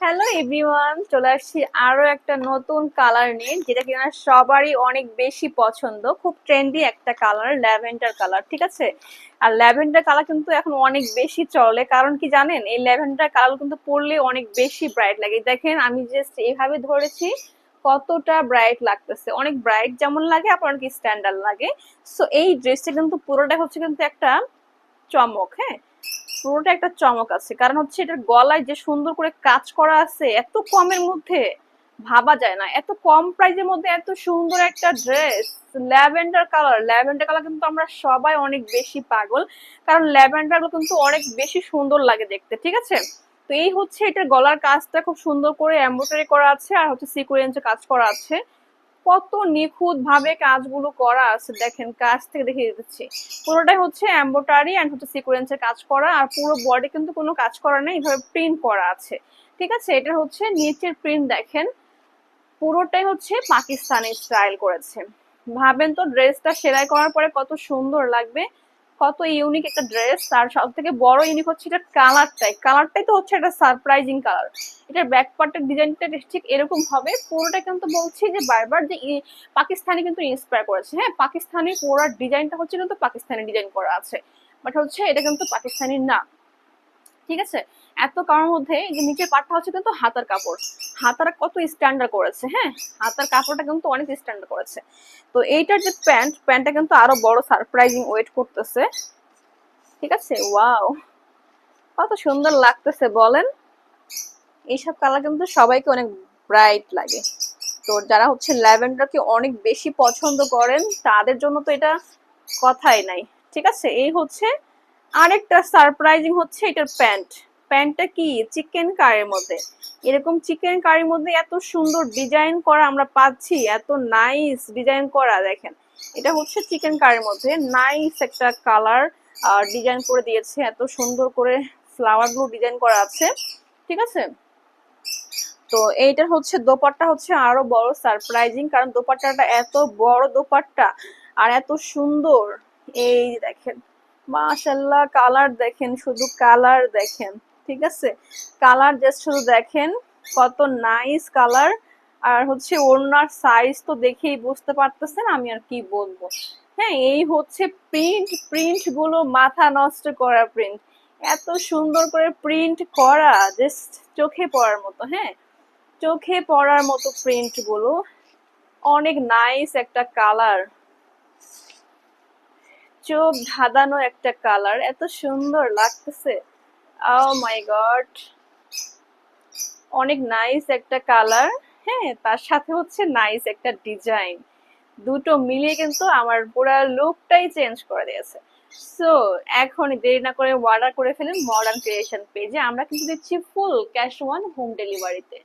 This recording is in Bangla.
হ্যালো এভরিওয়ান চলে আসছি আরও একটা নতুন কালার নিয়ে, যেটা কিনা সবারই অনেক বেশি পছন্দ। খুব ট্রেন্ডি একটা কালার ল্যাভেন্ডার কালার ঠিক আছে? আর ল্যাভেন্ডার কালার কিন্তু এখন অনেক বেশি চলে, কারণ কি জানেন? এই ল্যাভেন্ডার কালার কিন্তু পরলে অনেক বেশি ব্রাইট লাগে। দেখেন, আমি জাস্ট এইভাবে ধরেছি, কতটা ব্রাইট লাগতেছে। অনেক ব্রাইট যেমন লাগে আপনার কি স্ট্যান্ডার্ড লাগে। সো এই ড্রেসটা কিন্তু পুরোটা হচ্ছে কিন্তু একটা চমক হ্যাঁ? পুরোটা একটা চমক আছে। কারণ হচ্ছে এটার গলায় যে সুন্দর করে কাজ করা আছে, এত কমের মধ্যে ভাবা যায় না। এত কম প্রাইজের মধ্যে এত সুন্দর একটা dress lavender colour lavender colour কিন্তু আমরা সবাই অনেক বেশি পাগল। কারণ ল্যাভেন্ডার কিন্তু অনেক বেশি সুন্দর লাগে দেখতে, ঠিক আছে? তো এই হচ্ছে এটার গলার কাজটা খুব সুন্দর করে এমব্রয়ডারি করা আছে আর হচ্ছে সিকুয়েন্সে কাজ করা আছে। কত নিখুঁত ভাবে কাজগুলো করা আছে, দেখেন, কাজ থেকে দেখিয়ে দিচ্ছি। পুরোটাই হচ্ছে এম্বোটারি অ্যান্ড হচ্ছে সিকোয়েন্সের কাজ করা, আর পুরো বডি কিন্তু কোনো কাজ করা নেই এইভাবে প্রিন্ট করা আছে। ঠিক আছে? এটা হচ্ছে নিচের প্রিন্ট দেখেন, পুরোটাই হচ্ছে পাকিস্তানি স্টাইল করেছে। ভাবেন তো ড্রেসটা সেলাই করার পরে কত সুন্দর লাগবে। কত ইউনিক একটা ড্রেস আর সব থেকে বড় ইউনিক হচ্ছে এটা কালারটাই কালারটাই তো হচ্ছে একটা সারপ্রাইজিং কালার এটার ব্যাক পার্টের ডিজাইনটা ঠিক এরকম হবে। পুরোটা কিন্তু বলছি যে বারবার যে পাকিস্তানি কিন্তু ইন্সপায়ার করেছে। হ্যাঁ পাকিস্তানি পুরো ডিজাইনটা হচ্ছে কিন্তু পাকিস্তানি ডিজাইন করা আছে। বাট হচ্ছে এটা কিন্তু পাকিস্তানি না। ঠিক আছে? এত কারোর মধ্যে যে নিচের পাটটা হচ্ছে কিন্তু হাতার কাপড়। হাতার কত স্ট্যান্ডার্ড করেছে হ্যাঁ? হাতার কাপড়টা কিন্তু অনেক স্ট্যান্ডার্ড করেছে। তো এইটার যে প্যান্ট, প্যান্টটা কিন্তু আরও বড় সারপ্রাইজিং ওয়েট করতেছে। ঠিক আছে? ওয়াও কত সুন্দর লাগতেছে, বলেন। এইসব কালার কিন্তু সবাইকে অনেক ব্রাইট লাগে। তো যারা হচ্ছে ল্যাভেন্ডারকে অনেক বেশি পছন্দ করেন, তাদের জন্য তো এটা কথাই নাই। ঠিক আছে? এই হচ্ছে আরেকটা সারপ্রাইজিং হচ্ছে এটার প্যান্ট। প্যান্টটা কি? চিকেন কারির মধ্যে। এরকম চিকেন কারির মধ্যে এত সুন্দর ডিজাইন করা আমরা পাচ্ছি, এত নাইস ডিজাইন করা, দেখেন। এটা হচ্ছে চিকেন কারির মধ্যে। নাইস একটা কালার আর ডিজাইন করে দিয়েছে। এত সুন্দর করে ফ্লাওয়ারগুলো ডিজাইন করা আছে। ঠিক আছে? তো এইটার হচ্ছে দোপাট্টা হচ্ছে আরও বড় সারপ্রাইজিং কারণ দোপাট্টাটা এত বড় দোপাট্টা আর এত সুন্দর। এই দেখেন মাশাল্লাহ কালার দেখেন, শুধু কালার দেখেন, ঠিক আছে? কালার জাস্ট শুধু দেখেন, কত নাইস কালার আর হচ্ছে ওনার সাইজ তো দেখেই বুঝতে পারতেছেন আমি আর কি বলব। হ্যাঁ এই হচ্ছে প্রিন্ট প্রিন্টগুলো মাথা নষ্ট করা প্রিন্ট এত সুন্দর করে প্রিন্ট করা জাস্ট চোখে পড়ার মতো হ্যাঁ? চোখে পড়ার মতো প্রিন্টগুলো। অনেক নাইস একটা কালার চোখ ধাঁধানো একটা কালার এত সুন্দর লাগতেছে। ও মাই গড অনেক নাইস একটা কালার হ্যাঁ তার সাথে হচ্ছে নাইস একটা ডিজাইন দুটো মিলিয়ে কিন্তু আমার পুরো লুকটাই চেঞ্জ করে দিয়েছে। সো এখন দেরি না করে অর্ডার করে ফেলেন মডার্ন ক্রিয়েশন পেজে আমরা কিন্তু দিচ্ছি ফুল ক্যাশ ওয়ান হোম ডেলিভারিতে